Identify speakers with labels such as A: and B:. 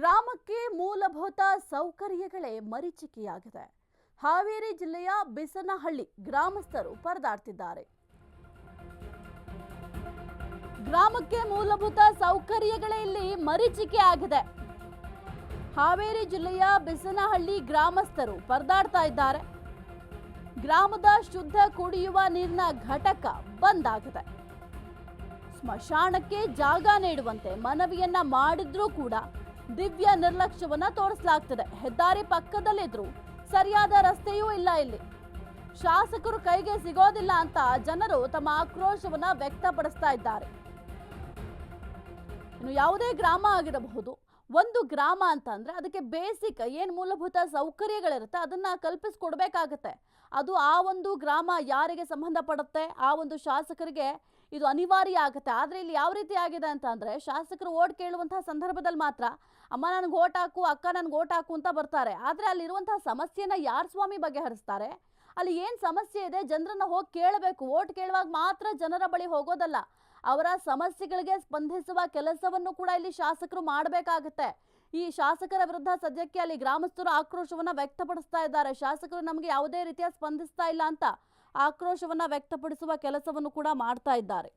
A: ಗ್ರಾಮಕ್ಕೆ ಮೂಲಭೂತ ಸೌಕರ್ಯಗಳೇ ಮರೀಚಿಕೆಯಾಗಿದೆ. ಹಾವೇರಿ ಜಿಲ್ಲೆಯ ಬಿಸನಹಳ್ಳಿ ಗ್ರಾಮಸ್ಥರು ಪರದಾಡ್ತಿದ್ದಾರೆ. ಗ್ರಾಮಕ್ಕೆ ಮೂಲಭೂತ ಸೌಕರ್ಯಗಳೇ ಇಲ್ಲಿ ಮರೀಚಿಕೆ ಆಗಿದೆ ಹಾವೇರಿ ಜಿಲ್ಲೆಯ ಬಿಸನಹಳ್ಳಿ ಗ್ರಾಮಸ್ಥರು ಪರದಾಡ್ತಾ ಇದ್ದಾರೆ. ಗ್ರಾಮದ ಶುದ್ಧ ಕುಡಿಯುವ ನೀರಿನ ಘಟಕ ಬಂದ್ ಆಗಿದೆ. ಸ್ಮಶಾನಕ್ಕೆ ಜಾಗ ನೀಡುವಂತೆ ಮನವಿಯನ್ನ ಮಾಡಿದ್ರೂ ಕೂಡ ದಿವ್ಯ ನಿರ್ಲಕ್ಷ್ಯವನ್ನ ತೋರಿಸಲಾಗ್ತದೆ. ಹೆದ್ದಾರಿ ಪಕ್ಕದಲ್ಲಿದ್ರು ಸರಿಯಾದ ರಸ್ತೆಯೂ ಇಲ್ಲ ಇಲ್ಲಿ. ಶಾಸಕರು ಕೈಗೆ ಸಿಗೋದಿಲ್ಲ ಅಂತ ಜನರು ತಮ್ಮ ಆಕ್ರೋಶವನ್ನ ವ್ಯಕ್ತಪಡಿಸ್ತಾ ಇದ್ದಾರೆ. ಇನ್ನು ಯಾವುದೇ ಗ್ರಾಮ ಆಗಿರಬಹುದು ಒಂದು ಗ್ರಾಮ ಅಂತ ಅಂದ್ರೆ ಅದಕ್ಕೆ ಬೇಸಿಕ್ ಏನು ಮೂಲಭೂತ ಸೌಕರ್ಯಗಳಿರುತ್ತೆ ಅದನ್ನ ಕಲ್ಪಿಸ್ಕೊಡ್ಬೇಕಾಗತ್ತೆ. ಅದು ಆ ಒಂದು ಗ್ರಾಮ ಯಾರಿಗೆ ಸಂಬಂಧಪಡುತ್ತೆ, ಆ ಒಂದು ಶಾಸಕರಿಗೆ ಇದು ಅನಿವಾರ್ಯ ಆಗುತ್ತೆ. ಆದರೆ ಇಲ್ಲಿ ಯಾವ ರೀತಿ ಆಗಿದೆ ಅಂತ ಅಂದರೆ ಶಾಸಕರು ಓಟ್ ಕೇಳುವಂತಹ ಸಂದರ್ಭದಲ್ಲಿ ಮಾತ್ರ ಅಮ್ಮ ನನಗೆ ಓಟ್ ಹಾಕು, ಅಕ್ಕ ನನಗೆ ಓಟ್ ಹಾಕು ಅಂತ ಬರ್ತಾರೆ. ಆದರೆ ಅಲ್ಲಿರುವಂತಹ ಸಮಸ್ಯೆನ ಯಾರು ಸ್ವಾಮಿ ಬಗೆಹರಿಸ್ತಾರೆ? ಅಲ್ಲಿ ಏನು ಸಮಸ್ಯೆ ಇದೆ? ಜನರನ್ನ ಹೋಗಿ ಕೇಳಬೇಕು. ಓಟ್ ಕೇಳುವಾಗ ಮಾತ್ರ ಜನರ ಬಳಿ ಹೋಗೋದಲ್ಲ. ಅವರ ಸಮಸ್ಯೆಗಳಿಗೆ ಸ್ಪಂದಿಸುವ ಕೆಲಸವನ್ನು ಕೂಡ ಇಲ್ಲಿ ಶಾಸಕರು ಮಾಡಬೇಕಾಗುತ್ತೆ. ಈ ಶಾಸಕರ ವಿರುದ್ಧ ಸದ್ಯಕ್ಕೆ ಅಲ್ಲಿ ಗ್ರಾಮಸ್ಥರು ಆಕ್ರೋಶವನ್ನ ವ್ಯಕ್ತಪಡಿಸ್ತಾ ಇದ್ದಾರೆ. ಶಾಸಕರು ನಮಗೆ ಯಾವುದೇ ರೀತಿಯ ಸ್ಪಂದಿಸ್ತಾ ಇಲ್ಲ ಅಂತ ಆಕ್ರೋಶವನ್ನ ವ್ಯಕ್ತಪಡಿಸುವ ಕೆಲಸವನ್ನು ಕೂಡ ಮಾಡ್ತಾ ಇದ್ದಾರೆ.